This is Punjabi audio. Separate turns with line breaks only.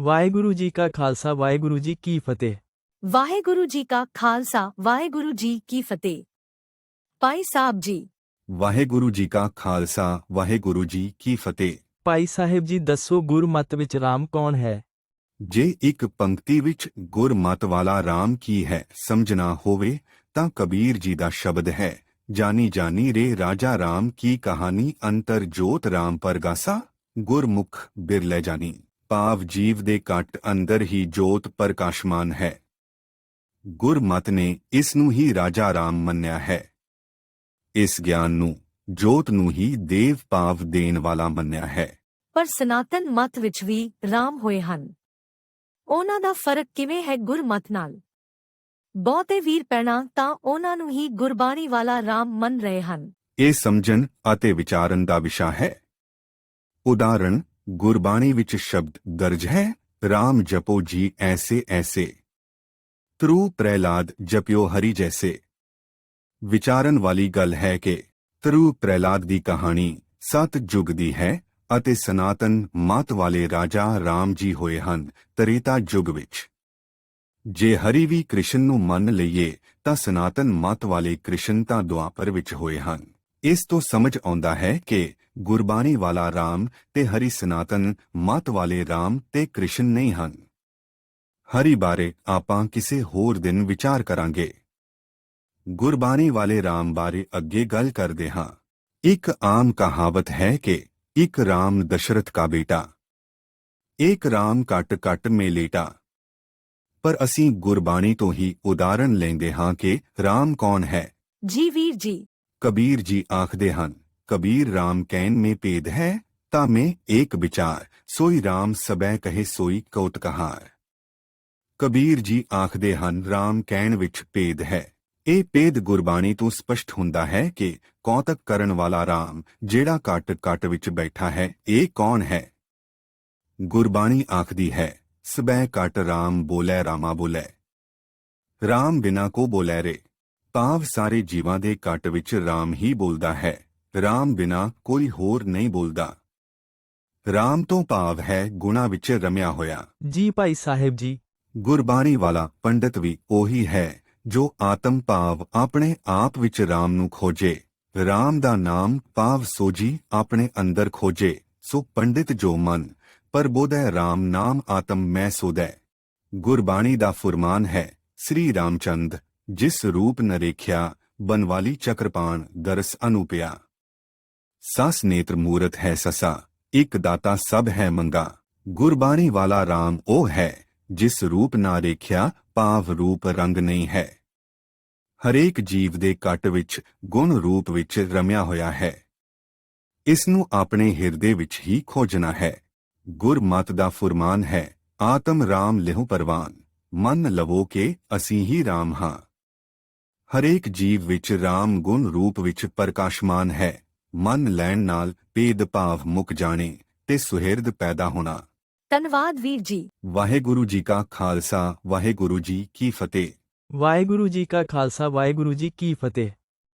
ਵਾਹਿਗੁਰੂ ਜੀ ਕਾ ਖਾਲਸਾ ਵਾਹਿਗੁਰੂ ਜੀ ਕੀ ਫਤਿਹ।
ਵਾਹਿਗੁਰੂ ਜੀ ਕਾ ਖਾਲਸਾ ਵਾਹਿਗੁਰੂ ਜੀ ਕੀ ਫਤਿਹ। ਭਾਈ ਸਾਹਿਬ ਜੀ।
ਵਾਹਿਗੁਰੂ ਜੀ ਕਾ ਖਾਲਸਾ ਵਾਹਿਗੁਰੂ ਜੀ ਕੀ ਫਤਿਹ।
ਭਾਈ ਸਾਹਿਬ ਜੀ ਦੱਸੋ ਗੁਰਮਤ ਵਿੱਚ RAM ਕੌਣ ਹੈ?
ਜੇ ਇੱਕ ਪੰਕਤੀ ਵਿੱਚ ਗੁਰਮਤ ਵਾਲਾ RAM ਕੀ ਹੈ ਸਮਝਣਾ ਹੋਵੇ ਤਾਂ ਕਬੀਰ ਜੀ ਦਾ ਸ਼ਬਦ ਹੈ ਜਾਨੀ ਜਾਨੀ ਰੇ ਰਾਜਾ RAM ਕੀ ਕਹਾਣੀ ਅੰਤਰ ਜੋਤ RAM ਪਰਗਾਸਾ ਗੁਰਮੁਖ ਬਿਰਲੇ ਜਾਨੀ। ਭਾਵ ਜੀਵ ਦੇ ਘਟ ਅੰਦਰ ਹੀ ਜੋਤ ਪ੍ਰਕਾਸ਼ਮਾਨ ਹੈ। ਗੁਰਮਤ ਨੇ ਇਸ ਨੂੰ ਹੀ ਰਾਜਾ RAM ਮੰਨਿਆ ਹੈ। ਇਸ ਗਿਆਨ ਨੂੰ ਜੋਤ ਨੂੰ ਹੀ ਦੇਵ ਭਾਵ ਦੇਣ ਵਾਲਾ ਮੰਨਿਆ ਹੈ।
ਪਰ ਸਨਾਤਨ ਮਤ ਵਿੱਚ ਵੀ ਰਾਮ ਹੋਏ ਹਨ। ਉਹਨਾਂ ਦਾ ਫ਼ਰਕ ਕਿਵੇਂ ਹੈ ਗੁਰਮਤ ਨਾਲ? ਬਹੁਤੇ ਵੀਰ ਪੈਣਾ ਤਾਂ ਉਹਨਾਂ ਨੂੰ ਹੀ ਗੁਰਬਾਣੀ ਵਾਲਾ ਰਾਮ ਮੰਨ ਰਹੇ ਹਨ।
ਇਹ ਸਮਝਣ ਅਤੇ ਵਿਚਾਰਨ ਦਾ ਵਿਸ਼ਾ ਹੈ। ਉਦਾਹਰਣ ਗੁਰਬਾਣੀ ਵਿੱਚ ਸ਼ਬਦ ਦਰਜ ਹੈ RAM ਜਪੋ ਜੀ ਐਸੇ ਐਸੇ। ਤਰੂ ਪ੍ਰਹਿਲਾਦ ਜਪਿਓ ਹਰੀ ਜੈਸੇ। ਵਿਚਾਰਨ ਵਾਲੀ ਗੱਲ ਹੈ ਕਿ ਤਰੂ ਪ੍ਰਹਿਲਾਦ ਦੀ ਕਹਾਣੀ ਸਤ ਯੁਗ ਦੀ ਹੈ ਅਤੇ ਸਨਾਤਨ ਮਤ ਵਾਲੇ ਰਾਜਾ RAM ਜੀ ਹੋਏ ਹਨ ਤ੍ਰੇਤਾ ਯੁੱਗ ਵਿੱਚ। ਜੇ ਹਰੀ ਵੀ ਕ੍ਰਿਸ਼ਨ ਨੂੰ ਮੰਨ ਲਈਏ ਤਾਂ ਸਨਾਤਨ ਮਤ ਵਾਲੇ ਕ੍ਰਿਸ਼ਨ ਤਾਂ ਦੁਆਪਰ ਵਿੱਚ ਹੋਏ ਹਨ। ਇਸ ਤੋਂ ਸਮਝ ਆਉਂਦਾ ਹੈ ਕਿ ਗੁਰਬਾਣੀ ਵਾਲਾ RAM ਤੇ ਹਰੀ ਸਨਾਤਨ, ਮਤ ਵਾਲੇ RAM ਤੇ ਕ੍ਰਿਸ਼ਨ ਨਹੀਂ ਹਨ। ਹਰੀ ਬਾਰੇ ਆਪਾਂ ਕਿਸੇ ਹੋਰ ਦਿਨ ਵਿਚਾਰ ਕਰਾਂਗੇ। ਗੁਰਬਾਣੀ ਵਾਲੇ RAM ਬਾਰੇ ਅੱਗੇ ਗੱਲ ਕਰਦੇ ਹਾਂ। ਇੱਕ ਆਮ ਕਹਾਵਤ ਹੈ ਕਿ ਇੱਕ RAM ਦਸ਼ਰਥ ਦਾ ਬੇਟਾ, ਇੱਕ RAM ਕਟ ਕਟ ਮੇਲੇਟਾ ਪਰ ਅਸੀਂ ਗੁਰਬਾਣੀ ਤੋਂ ਹੀ ਉਦਾਹਰਣ ਲੈਂਦੇ ਹਾਂ ਕਿ RAM ਕੌਣ ਹੈ?
ਜੀ ਵੀਰ ਜੀ
ਕਬੀਰ ਜੀ ਆਖਦੇ ਹਨ, ਕਬੀਰ RAM ਕਹਿਨ ਮੇ ਭੇਦ ਹੈ, ਤਾਂ ਮੈਂ ਏਕ ਵਿਚਾਰ, ਸੋਈ RAM ਸਬੈ ਕਹੇ ਸੋਈ ਕੌਤ ਕਹਾਰ ਕਬੀਰ ਜੀ ਆਖਦੇ ਹਨ RAM ਕਹਿਣ ਵਿੱਚ ਭੇਦ ਹੈ। ਇਹ ਭੇਦ ਗੁਰਬਾਣੀ ਤੋਂ ਸਪਸ਼ਟ ਹੁੰਦਾ ਹੈ ਕਿ ਕੌਤਕ ਕਰਨ ਵਾਲਾ RAM ਜਿਹੜਾ ਕੱਟ ਕੱਟ ਵਿੱਚ ਬੈਠਾ ਹੈ, ਇਹ ਕੌਣ ਹੈ? ਗੁਰਬਾਣੀ ਆਖਦੀ ਹੈ, ਸਬੈ ਕੱਟ RAM ਬੋਲੇ ਰਾਮਾ ਬੋਲੇ। RAM ਬਿਨਾ ਕੋ ਬੋਲੇ ਰੇ? ਭਾਵ ਸਾਰੇ ਜੀਵਾਂ ਦੇ ਕੱਟ ਵਿੱਚ RAM ਹੀ ਬੋਲਦਾ ਹੈ। RAM ਬਿਨਾ ਕੋਈ ਹੋਰ ਨਹੀਂ ਬੋਲਦਾ। RAM ਤੋਂ ਭਾਵ ਹੈ ਗੁਣਾ ਵਿੱਚ ਰਮਿਆ ਹੋਇਆ।
ਜੀ ਭਾਈ ਸਾਹਿਬ ਜੀ।
ਗੁਰਬਾਣੀ ਵਾਲਾ ਪੰਡਤ ਵੀ ਉਹੀ ਹੈ ਜੋ ਆਤਮ ਭਾਵ ਆਪਣੇ ਆਪ ਵਿੱਚ RAM ਨੂੰ ਖੋਜੇ। RAM ਦਾ ਨਾਮ ਭਾਵ ਸੋਜੀ ਆਪਣੇ ਅੰਦਰ ਖੋਜੇ। ਸੋ ਪੰਡਿਤ ਜੋ ਮਨ ਪਰ ਬੋਧੈ RAM ਨਾਮ ਆਤਮ ਮੈਂ ਸੋਦੈ ਗੁਰਬਾਣੀ ਦਾ ਫੁਰਮਾਨ ਹੈ ਸ੍ਰੀ ਰਾਮਚੰਦ। ਜਿਸ ਰੂਪ ਨਰੇਖਿਆ ਬਨਵਾਲੀ ਚੱਕਰਪਾਣ ਦਰਸ ਅਨੂਪਿਆ ਸਸ ਨੇਤਰ ਮੂਰਤ ਹੈ ਸਸਾ, ਇੱਕ ਦਾਤਾ ਸਭ ਹੈ ਮੰਗਾ। ਗੁਰਬਾਣੀ ਵਾਲਾ RAM ਉਹ ਹੈ, ਜਿਸ ਰੂਪ ਨਾ ਰੇਖਿਆ ਭਾਵ ਰੂਪ ਰੰਗ ਨਹੀਂ ਹੈ। ਹਰੇਕ ਜੀਵ ਦੇ ਕੱਟ ਵਿੱਚ, ਗੁਣ ਰੂਪ ਵਿੱਚ ਰਮਿਆ ਹੋਇਆ ਹੈ। ਇਸ ਨੂੰ ਆਪਣੇ ਹਿਰਦੇ ਵਿੱਚ ਹੀ ਖੋਜਣਾ ਹੈ। ਗੁਰਮਤ ਦਾ ਫੁਰਮਾਨ ਹੈ, ਆਤਮ ਰਾਮ ਲਿਹੁ ਪਰਵਾਨ, ਮੰਨ ਲਵੋ ਕਿ ਅਸੀਂ ਹੀ ਰਾਮ ਹਾਂ। ਹਰੇਕ ਜੀਵ ਵਿੱਚ ਰਾਮ ਗੁਣ ਰੂਪ ਵਿੱਚ ਪ੍ਰਕਾਸ਼ਮਾਨ ਹੈ। ਮਨ ਲੈਣ ਨਾਲ ਭੇਦ ਭਾਵ ਮੁੱਕ ਜਾਣੇ ਤੇ ਸੁਹਿਰਦ ਪੈਦਾ ਹੋਣਾ।
ਧੰਨਵਾਦ ਵੀਰ ਜੀ।
ਵਾਹਿਗੁਰੂ ਜੀ ਕਾ ਖਾਲਸਾ ਵਾਹਿਗੁਰੂ ਜੀ ਕੀ ਫਤਿਹ।
ਵਾਹਿਗੁਰੂ ਜੀ ਕਾ ਖਾਲਸਾ ਵਾਹਿਗੁਰੂ ਜੀ ਕੀ ਫਤਿਹ।